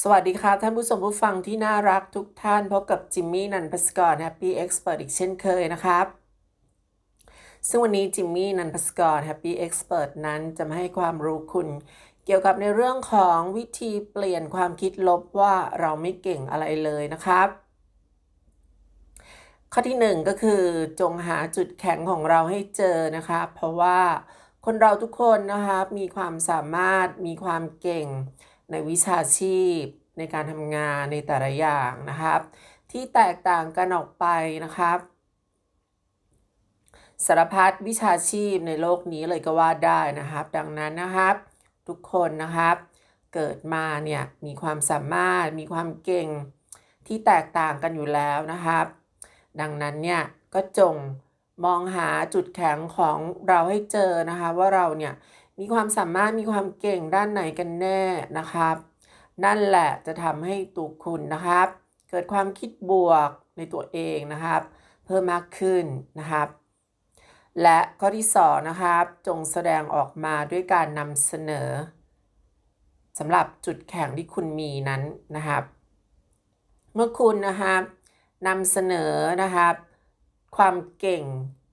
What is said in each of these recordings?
สวัสดีค่ะท่านผู้ชมผู้ฟังที่น่ารักทุกท่านพบกับจิมมี่นันพัสกร Happy Expert อีกเช่นเคยนะครับ ซึ่งวันนี้จิมมี่นันพัสกร Happy Expert นั้นจะมาให้ความรู้คุณ เกี่ยวกับในเรื่องของวิธีเปลี่ยนความคิดลบว่าเราไม่เก่งอะไรเลยนะครับ ข้อที่หนึ่งก็คือจงหาจุดแข็งของเราให้เจอนะครับเพราะว่าคนเราทุกคนนะครับมีความสามารถมีความเก่ง ในวิชาชีพ ในการทำงานในแต่ละอย่างนะครับ ที่แตกต่างกันออกไปนะครับสารพัดวิชาชีพในโลกนี้เลยก็ว่าได้นะครับ ดังนั้นนะครับ ทุกคนนะครับ เกิดมาเนี่ยมีความสามารถมีความเก่งที่แตกต่างกันอยู่แล้วนะครับ ดังนั้นเนี่ยก็จงมองหาจุดแข็งของเราให้เจอนะคะ ว่าเราเนี่ย มีความสามารถมีความเก่งด้านไหนกันแน่นะครับ นั่นแหละจะทำให้ตัวคุณนะครับ เกิดความคิดบวกในตัวเองนะครับ เพิ่มมากขึ้นนะครับ และข้อที่สองนะครับ จงแสดงออกมาด้วยการนำเสนอสำหรับจุดแข็งที่คุณมีนั้นนะครับ เมื่อคุณนะครับนำเสนอนะครับ ความเก่ง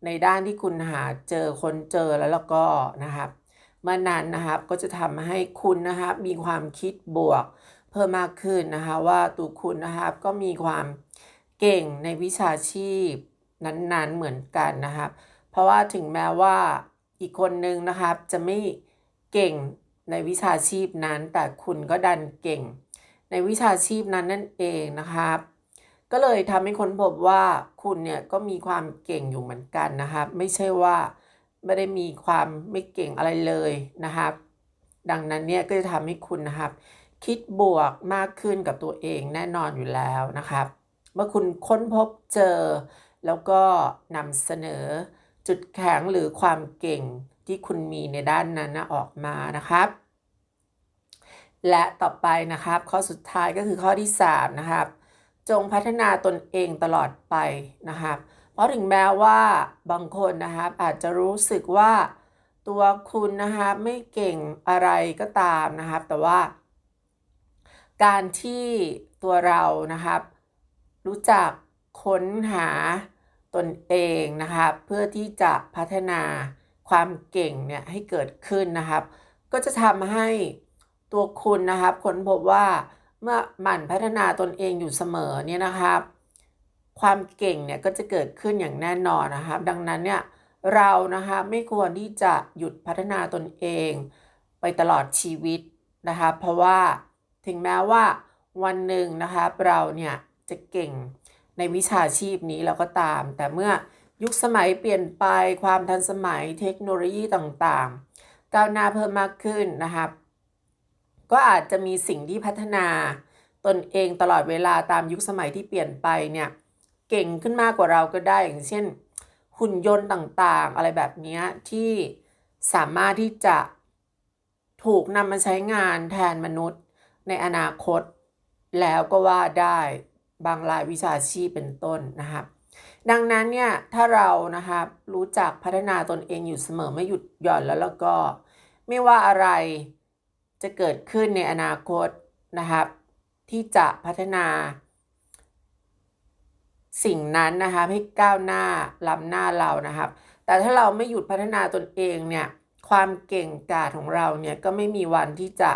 ในด้านที่คุณหาเจอคนเจอแล้วแล้วก็นะครับ เมื่อนั้นนะครับก็จะทำให้คุณนะครับมีความคิดบวกเพิ่มมากขึ้นนะคะว่าตัวคุณนะครับก็มีความเก่งในวิชาชีพนั้นๆเหมือนกันนะครับเพราะว่าถึงแม้ว่าอีกคนนึงนะครับจะไม่เก่งในวิชาชีพนั้น แต่คุณก็ดันเก่ง ในวิชาชีพนั้นนั่นเองนะครับ ก็เลยทำให้คนพบว่าคุณเนี่ยก็มีความเก่งอยู่เหมือนกันนะครับ ไม่ใช่ว่า ไม่ได้มีความไม่เก่งอะไรเลยนะครับ ดังนั้นเนี่ยก็จะทำให้คุณนะครับ คิดบวกมากขึ้นกับตัวเองแน่นอนอยู่แล้วนะครับ เมื่อคุณค้นพบเจอ แล้วก็นำเสนอจุดแข็งหรือความเก่งที่คุณมีในด้านนั้นนะออกมานะครับ และต่อไปนะครับ ข้อสุดท้ายก็คือข้อที่ 3 นะครับ จงพัฒนาตนเองตลอดไปนะครับ ราะถึงแม้ว่าบางคนนะครับอาจจะรู้สึกว่าตัวคุณนะครับไม่เก่งอะไรก็ตามนะครับ แต่ว่า การที่ตัวเรานะครับ รู้จักค้นหาตนเองนะครับเพื่อที่จะพัฒนาความเก่งเนี่ยให้เกิดขึ้นนะครับ ก็จะทำให้ตัวคุณนะครับค้นพบว่าเมื่อหมั่นพัฒนาตนเองอยู่เสมอเนี่ยนะครับ ความเก่งเนี่ยก็จะเกิดขึ้นอย่างแน่นอนนะครับดังนั้นเนี่ยเรานะคะไม่ควรที่จะหยุดพัฒนาตนเอง ไปตลอดชีวิตนะครับเพราะว่าถึงแม้ว่าวันหนึ่งนะครับเราเนี่ยจะเก่งในวิชาชีพนี้เราก็ตาม แต่เมื่อยุคสมัยเปลี่ยนไปความทันสมัยเทคโนโลยีต่างๆ ก้าวหน้าเพิ่มมากขึ้นนะครับก็อาจจะมีสิ่งที่พัฒนาตนเองตลอดเวลาตามยุคสมัยที่เปลี่ยนไปเนี่ย เก่งขึ้นมากกว่าเราก็ได้อย่างเช่น หุ่นยนต์ต่างๆ อะไรแบบนี้ที่สามารถที่จะถูกนำมาใช้งานแทนมนุษย์ในอนาคต แล้วก็ว่าได้บางรายวิชาชีพเป็นต้นนะครับ ดังนั้นเนี่ยถ้าเรานะครับรู้จักพัฒนาตนเองอยู่เสมอไม่หยุดหย่อนแล้วแล้วก็ ไม่ว่าอะไรจะเกิดขึ้นในอนาคตนะครับ ที่จะพัฒนา สิ่งนั้นนะคะให้ก้าวหน้าล้ำหน้าเรานะครับ แต่ถ้าเราไม่หยุดพัฒนาตนเองเนี่ยความเก่งกาจของเราเนี่ยก็ไม่มีวันที่จะ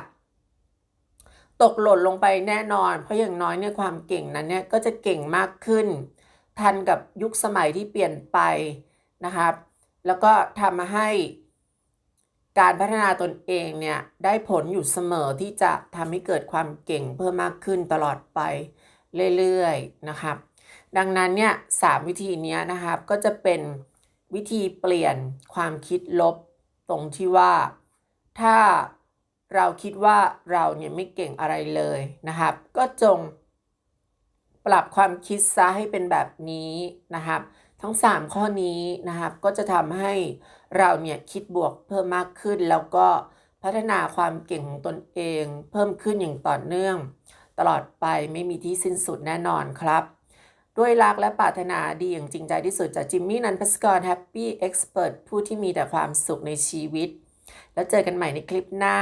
ตกหล่นลงไปแน่นอน เพราะอย่างน้อยเนี่ยความเก่งนั้นเนี่ยก็จะเก่งมากขึ้น ทันกับยุคสมัยที่เปลี่ยนไปนะครับ แล้วก็ทำให้การพัฒนาตนเองเนี่ยได้ผลอยู่เสมอที่จะทำให้เกิดความเก่งเพิ่มมากขึ้นตลอดไปเรื่อยๆนะครับ ดังนั้นเนี่ยสามวิธีนี้นะครับก็จะเป็นวิธีเปลี่ยนความคิดลบตรงที่ว่า ถ้าเราคิดว่าเราเนี่ยไม่เก่งอะไรเลยนะครับ ก็จงปรับความคิดซะให้เป็นแบบนี้นะครับ ทั้ง 3 ข้อนี้นะครับก็จะทำให้เราเนี่ยคิดบวกเพิ่มมากขึ้น แล้วก็พัฒนาความเก่งของตนเอง เพิ่มขึ้นอย่างต่อเนื่อง ตลอดไปไม่มีที่สิ้นสุดแน่นอนครับ ด้วยรักและปรารถนาดีอย่างจริงใจที่สุดจากจิมมี่นันพัสกรแฮปปี้เอ็กซ์เพรสผู้ที่มีแต่ความสุขในชีวิต แล้วเจอกันใหม่ในคลิปหน้า